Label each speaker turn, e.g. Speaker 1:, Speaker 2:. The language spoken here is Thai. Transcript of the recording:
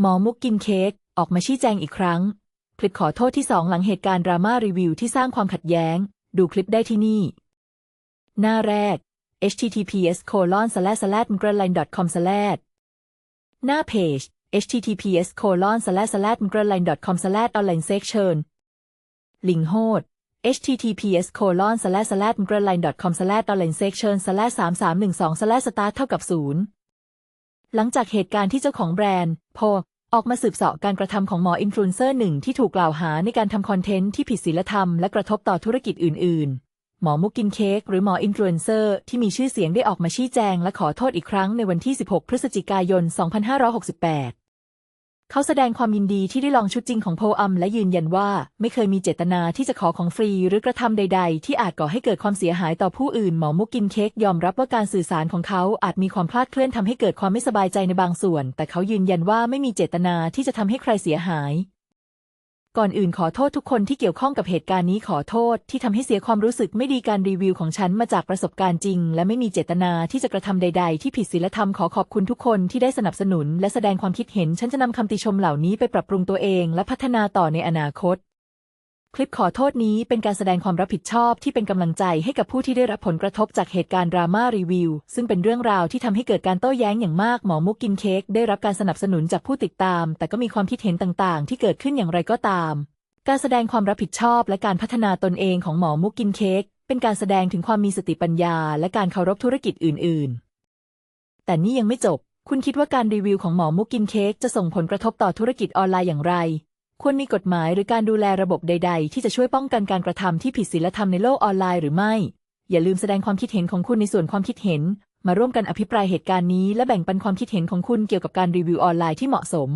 Speaker 1: หมอมุกกินเค้กออกมาชี้แจงอีกครั้ง คลิปขอโทษที่สองหลังเหตุการณ์ดราม่ารีวิวที่สร้างความขัดแย้ง ดูคลิปได้ที่นี่ หน้าแรก https colon slash slash m g r e l i n e com slash หน้าเพจ https colon slash slash m g r e l i n e com slash online section ลิงก์โฮด https colon slash slash m g r e l i n e com slash online section slash 3312 slash start เท่ากับศูนย์หลังจากเหตุการณ์ที่เจ้าของแบรนด์ โพ ออกมาสืบเสาะการกระทำของหมออินฟลูเอนเซอร์หนึ่งที่ถูกกล่าวหาในการทำคอนเทนต์ที่ผิดศีลธรรมและกระทบต่อธุรกิจอื่น ๆ หมอมุกกินเค้กหรือหมออินฟลูเอนเซอร์ที่มีชื่อเสียงได้ออกมาชี้แจงและขอโทษอีกครั้งในวันที่ 16 พฤศจิกายน 2568 เขาแสดงความยินดีที่ได้ลองชุดจริงของโพอัม และยืนยันว่า ไม่เคยมีเจตนาที่จะขอของฟรีหรือกระทำใด ๆ ที่อาจก่อให้เกิดความเสียหายต่อผู้อื่นหมอมุกกินเค้กยอมรับว่าการสื่อสารของเขาอาจมีความคลาดเคลื่อนทำให้เกิดความไม่สบายใจในบางส่วน แต่เขายืนยันว่าไม่มีเจตนาที่จะทำให้ใครเสียหาย ก่อนอื่นขอโทษทุกคนที่เกี่ยวข้องกับเหตุการณ์นี้ขอโทษที่ทำให้เสียความรู้สึกไม่ดีการรีวิวของฉันมาจากประสบการณ์จริง และไม่มีเจตนาที่จะกระทำใด ๆ ที่ผิดศีลธรรมขอขอบคุณทุกคนที่ได้สนับสนุน และแสดงความคิดเห็นฉันจะนำคำติชมเหล่านี้ไปปรับปรุงตัวเอง และพัฒนาต่อในอนาคต คลิปขอโทษนี้เป็นการแสดงความรับผิดชอบที่เป็นกำลังใจให้กับผู้ที่ได้รับผลกระทบจากเหตุการณ์ดราม่ารีวิว ซึ่งเป็นเรื่องราวที่ทำให้เกิดการโต้แย้งอย่างมากหมอมุกกินเค้กได้รับการสนับสนุนจากผู้ติดตาม แต่ก็มีความคิดเห็นต่างๆ ที่เกิดขึ้นอย่างไรก็ตาม การแสดงความรับผิดชอบและการพัฒนาตนเองของหมอมุกกินเค้กเป็นการแสดงถึงความมีสติปัญญา และการเคารพธุรกิจอื่น ๆ แต่นี่ยังไม่จบ คุณคิดว่าการรีวิวของหมอมุกกินเค้กจะส่งผลกระทบต่อธุรกิจออนไลน์อย่างไร ควรมีกฎหมายหรือการดูแลระบบใด ๆ ที่จะช่วยป้องกันการกระทำที่ผิดศีลธรรมในโลกออนไลน์หรือไม่ อย่าลืมแสดงความคิดเห็นของคุณในส่วนความคิดเห็น มาร่วมกันอภิปรายเหตุการณ์นี้ และแบ่งปันความคิดเห็นของคุณเกี่ยวกับการรีวิวออนไลน์ที่เหมาะสม